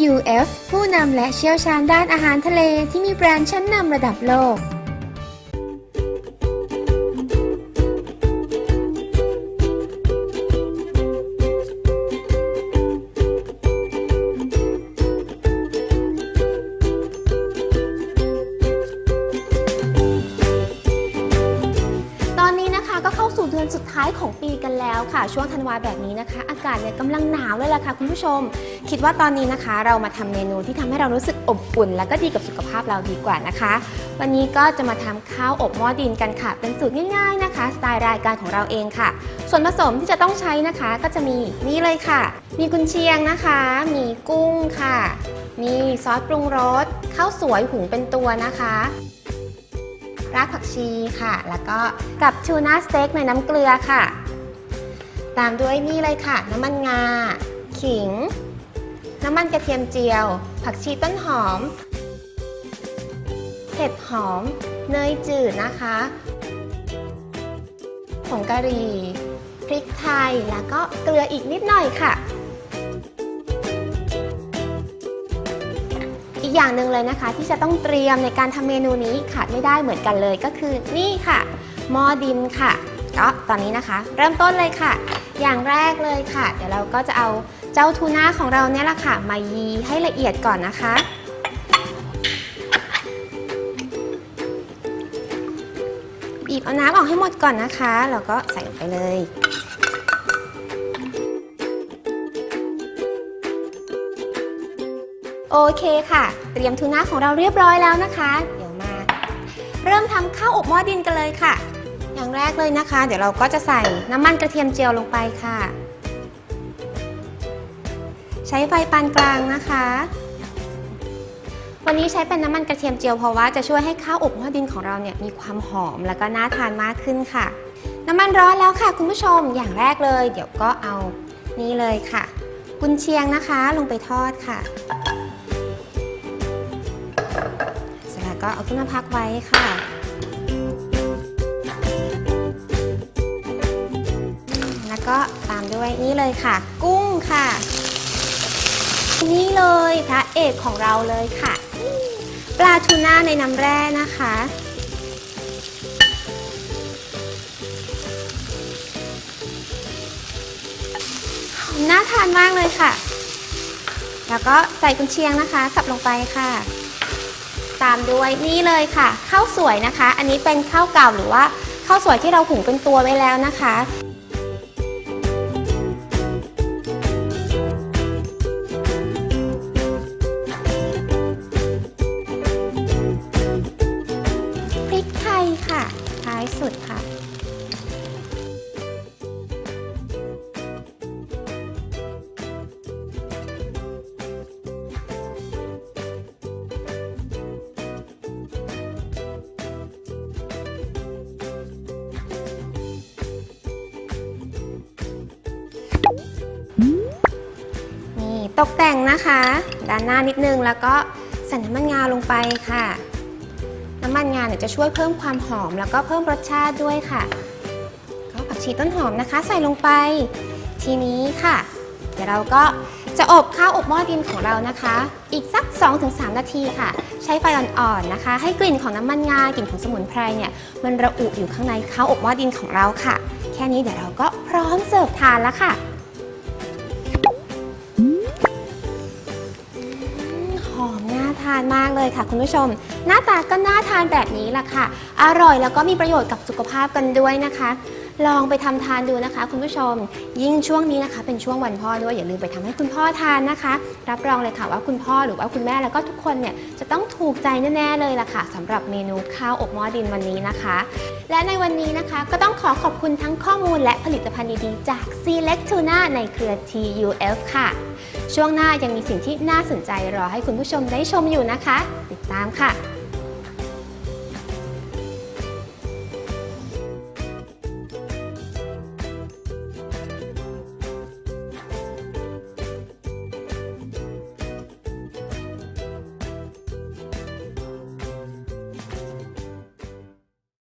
IUF ผู้นำและเชี่ยวชาญด้านอาหารทะเลที่มีแบรนด์ชั้นนำระดับโลก อนสุดท้ายของปีกันแล้วค่ะ ช่วงธันวาแบบนี้นะคะ อากาศเนี่ยกำลังหนาวเลยล่ะค่ะคุณผู้ชม คิดว่าตอนนี้นะคะ เรามาทำเมนูที่ทำให้เรารู้สึกอบอุ่น และก็ดีกับสุขภาพเราดีกว่านะคะ วันนี้ก็จะมาทำข้าวอบหม้อดินกันค่ะ เป็นสูตรง่ายๆนะคะ สไตล์รายการของเราเองค่ะ ส่วนผสมที่จะต้องใช้นะคะ ก็จะมีนี่เลยค่ะ มีกุนเชียงนะคะ มีกุ้งค่ะ มีซอสปรุงรสข้าวสวยหุงเป็นตัวนะคะ รากผักชีค่ะ แล้วก็กับทูน่าสเต็กในน้ำเกลือค่ะ ตามด้วยนี่เลยค่ะ น้ำมันงา ขิง น้ำมันกระเทียมเจียว ผักชีต้นหอม เห็ดหอม เนยจืดนะคะผงกะหรี่พริกไทยแล้วก็เกลืออีกนิดหน่อยค่ะ กอย่างหนึ่งเลยนะคะ ที่จะต้องเตรียมในการทำเมนูนี้ขาดไม่ได้เหมือนกันเลยก็คือนี่ค่ะหม้อดินค่ะก็ตอนนี้นะคะ เริ่มต้นเลยค่ะ อย่างแรกเลยค่ะ เดี๋ยวเราก็จะเอาเจ้าทูน่าของเราเนี่ยแหละค่ะ มายีให้ละเอียดก่อนนะคะ บีบเอาน้ำออกให้หมดก่อนนะคะ แล้วก็ใส่ลงไปเลย โอเคค่ะ เตรียมทูน่าของเราเรียบร้อยแล้วนะคะ เดี๋ยวมา เริ่มทำข้าวอบหม้อดินกันเลยค่ะ อย่างแรกเลยนะคะ เดี๋ยวเราก็จะใส่น้ำมันกระเทียมเจียวลงไปค่ะ ใช้ไฟปานกลางนะคะ วันนี้ใช้เป็นน้ำมันกระเทียมเจียวเพราะว่าจะช่วยให้ข้าวอบหม้อดินของเราเนี่ยมีความหอมแล้วก็น่าทานมากขึ้นค่ะ น้ำมันร้อนแล้วค่ะ คุณผู้ชมอย่างแรกเลย เดี๋ยวก็เอานี่เลยค่ะ กุนเชียงนะคะลงไปทอดค่ะ ก็เอาขึ้นมาพักไว้ค่ะ แล้วก็ตามด้วยนี่เลยค่ะ กุ้งค่ะ นี่เลยพระเอกของเราเลยค่ะ ปลาทูน่าในน้ำแร่นะคะน่าทานมากเลยค่ะ แล้วก็ใส่กุนเชียงนะคะสับลงไปค่ะ ตามด้วยนี่เลยค่ะข้าวสวยนะคะ อันนี้เป็นข้าวเก่าหรือว่าข้าวสวยที่เราหุงเป็นตัวไว้แล้วนะคะ ตกแต่งนะคะ ด้านหน้านิดนึงแล้วก็ใส่น้ำมันงาลงไปค่ะ น้ำมันงาเนี่ยจะช่วยเพิ่มความหอมแล้วก็เพิ่มรสชาติด้วยค่ะก็ผักชีต้นหอมนะคะ ใส่ลงไป ทีนี้ค่ะ เดี๋ยวเราก็จะอบข้าวอบหม้อดินของเรานะคะ อีกสัก 2-3 นาทีค่ะ ใช้ไฟอ่อนๆนะคะ ให้กลิ่นของน้ำมันงากลิ่นของสมุนไพรเนี่ยมันระอุอยู่ข้างในข้าวอบหม้อดินของเราค่ะ แค่นี้เดี๋ยวเราก็พร้อมเสิร์ฟทานแล้วค่ะานมากเลยค่ะ คุณผู้ชม หน้าตาก็น่าทานแบบนี้แหละค่ะ อร่อยแล้วก็มีประโยชน์กับสุขภาพกันด้วยนะคะ ลองไปทำทานดูนะคะ คุณผู้ชม ยิ่งช่วงนี้นะคะ เป็นช่วงวันพ่อด้วยอย่าลืมไปทำให้คุณพ่อทานนะคะ รับรองเลยค่ะว่าคุณพ่อหรือว่าคุณแม่แล้วก็ทุกคนเนี่ยจะต้องถูกใจแน่ๆเลยล่ะค่ะสำหรับเมนูข้าวอบหม้อดินวันนี้นะคะ และในวันนี้นะคะก็ต้องขอขอบคุณทั้งข้อมูลและผลิตภัณฑ์ดีๆจาก Select Tuna ในเครือ TUF ค่ะ ช่วงหน้ายังมีสิ่งที่น่าสนใจรอให้คุณผู้ชมได้ชมอยู่นะคะ ติดตามค่ะ